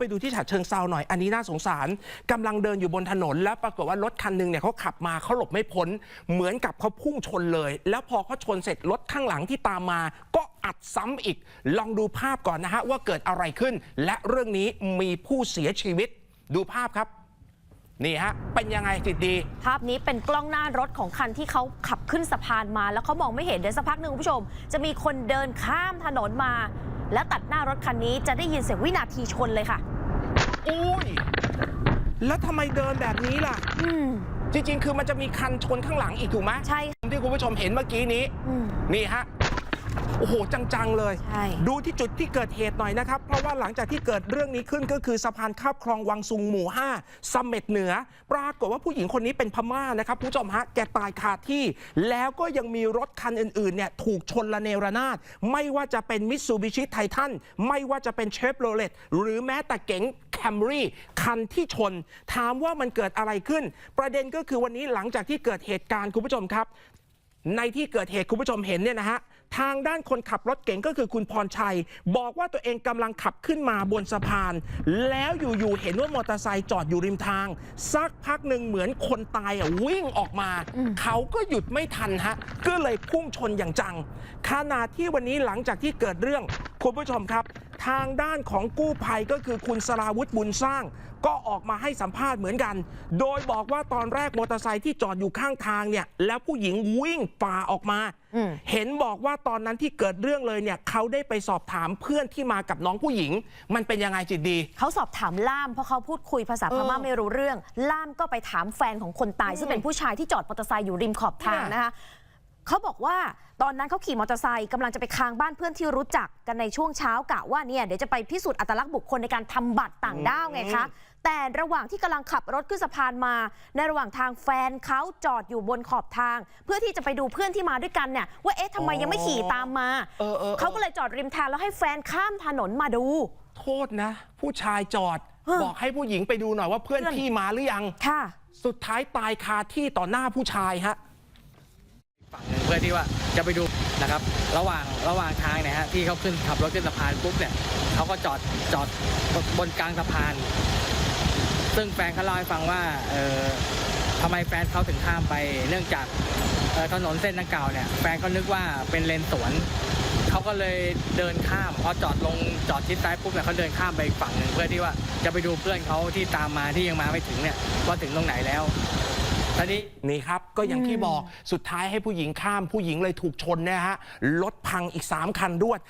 ไปดูที่ฉะเชิงเซาหน่อย อันนี้น่าสงสารกำลังเดินอยู่บนถนน แล้วปรากฏว่ารถคันหนึ่งเนี่ยเขาขับมาเขาหลบไม่พ้น เหมือนกับเขาพุ่งชนเลย แล้วพอเขาชนเสร็จรถข้างหลังที่ตามมา ก็อัดซ้ำอีก ลองดูภาพก่อนนะฮะว่าเกิดอะไรขึ้น และเรื่องนี้มีผู้เสียชีวิต ดูภาพครับ นี่ฮะ เป็นยังไงจิตดี ภาพนี้เป็นกล้องหน้ารถของคันที่เขาขับขึ้นสะพานมา แล้วเขามองไม่เห็นเดี๋ยวสักพักหนึ่งคุณผู้ชม จะมีคนเดินข้ามถนนมา แล้วตัดหน้ารถคันนี้จะได้ยินเสียงวินาทีชนเลยค่ะ อุ้ย แล้วทำไมเดินแบบนี้ล่ะ อืม จริงๆ คือมันจะมีคันชนข้างหลังอีกถูกไหมใช่ค่ะที่คุณผู้ชมเห็นเมื่อกี้นี้ อืม นี่ฮะโอ้โหจังๆเลย ใช่ ดูที่จุดที่เกิดเหตุหน่อยนะครับ เพราะว่าหลังจากที่เกิดเรื่องนี้ขึ้นก็คือสะพานข้ามคลองวังซุงหมู่5สมเม็ดเหนือ ปรากฏว่าผู้หญิงคนนี้เป็นพม่านะครับผู้ชมฮะแกตายคาที่ แล้วก็ยังมีรถคันอื่นๆเนี่ยถูกชนละเนระนาด ไม่ว่าจะเป็นมิตซูบิชิไททันไม่ว่าจะเป็นเชฟโรเลตหรือแม้แต่เก๋งแคมรี่คันที่ชน ถามว่ามันเกิดอะไรขึ้น ประเด็นก็คือวันนี้หลังจากที่เกิดเหตุการณ์คุณผู้ชมครับ ในที่เกิดเหตุคุณผู้ชมเห็นเนี่ยนะฮะ ทางด้านคนขับรถเก๋งก็คือคุณพรชัย บอกว่าตัวเองกำลังขับขึ้นมาบนสะพาน แล้วอยู่ๆเห็นว่ามอเตอร์ไซค์จอดอยู่ริมทาง สักพักหนึ่งเหมือนคนตายอะวิ่งออกมา เขาก็หยุดไม่ทันฮะก็เลยพุ่งชนอย่างจังขณะที่วันนี้หลังจากที่เกิดเรื่องคุณผู้ชมครับ ทางด้านของกู้ภัยก็คือคุณสราวุธบุญสร้าง ก็ออกมาให้สัมภาษณ์เหมือนกัน โดยบอกว่าตอนแรกมอเตอร์ไซค์ที่จอดอยู่ข้างทางเนี่ย แล้วผู้หญิงวิ่งฝ่าออกมาอืมเห็นบอกว่าตอนนั้นที่เกิดเรื่องเลยเนี่ยเขาได้ไปสอบถามเพื่อนที่มากับน้องผู้หญิง มันเป็นยังไงจิตดี เขาสอบถามล่ามเพราะเขาพูดคุยภาษาพม่าเออไม่รู้เรื่อง ล่ามก็ไปถามแฟนของคนตายซึ่งเป็นผู้ชายที่จอดมอเตอร์ไซค์อยู่ริมขอบทางเนี่ยนะคะ เขาบอกว่าตอนนั้นเขาขี่มอเตอร์ไซค์กำลังจะไปค้างบ้านเพื่อนที่รู้จักกันในช่วงเช้ากะว่าเนี่ยเดี๋ยวจะไปพิสูจน์อัตลักษณ์บุคคลในการทำบัตรต่างด้าวไงคะ แต่ระหว่างที่กำลังขับรถขึ้นสะพานมา ในระหว่างทางแฟนเขาจอดอยู่บนขอบทาง เพื่อที่จะไปดูเพื่อนที่มาด้วยกันเนี่ยว่าเอ๊ะทำไมยังไม่ขี่ตามมาเออเออเออเขาก็เลยจอดริมทางแล้วให้แฟนข้ามถนนมาดู โทษนะ ผู้ชายจอดเออบอกให้ผู้หญิงไปดูหน่อยว่าเพื่อนเพื่อน พี่มาหรือยัง ค่ะ สุดท้ายตายคาที่ต่อหน้าผู้ชายฮะฝั่งหนึ่งเพื่อที่ว่าจะไปดูนะครับ ระหว่างระหว่างทางเนี่ยฮะที่เขาขึ้นขับรถขึ้นสะพานปุ๊บเนี่ยเขาก็จอดจอดบนกลางสะพาน ซึ่งแฟนเขาเล่าให้ฟังว่าเออทำไมแฟนเขาถึงข้ามไปเนื่องจากออถนนเส้นดังกล่าวเนี่ยแฟนเขานึกว่าเป็นเลนสวนเขาก็เลยเดินข้ามพอจอดลงจอดชิดซ้ายปุ๊บเนี่ยเขาเดินข้ามไปอีกฝั่งหนึ่งเพื่อที่ว่าจะไปดูเพื่อนเขาที่ตามมาที่ยังมาไม่ถึงเนี่ยว่าถึงตรงไหนแล้ว อนนี้นี่ครับก็อย่างที่บอกสุดท้ายให้ผู้หญิงข้ามผู้หญิงเลยถูกชนนะฮะรถพังอีก 3 คันรวด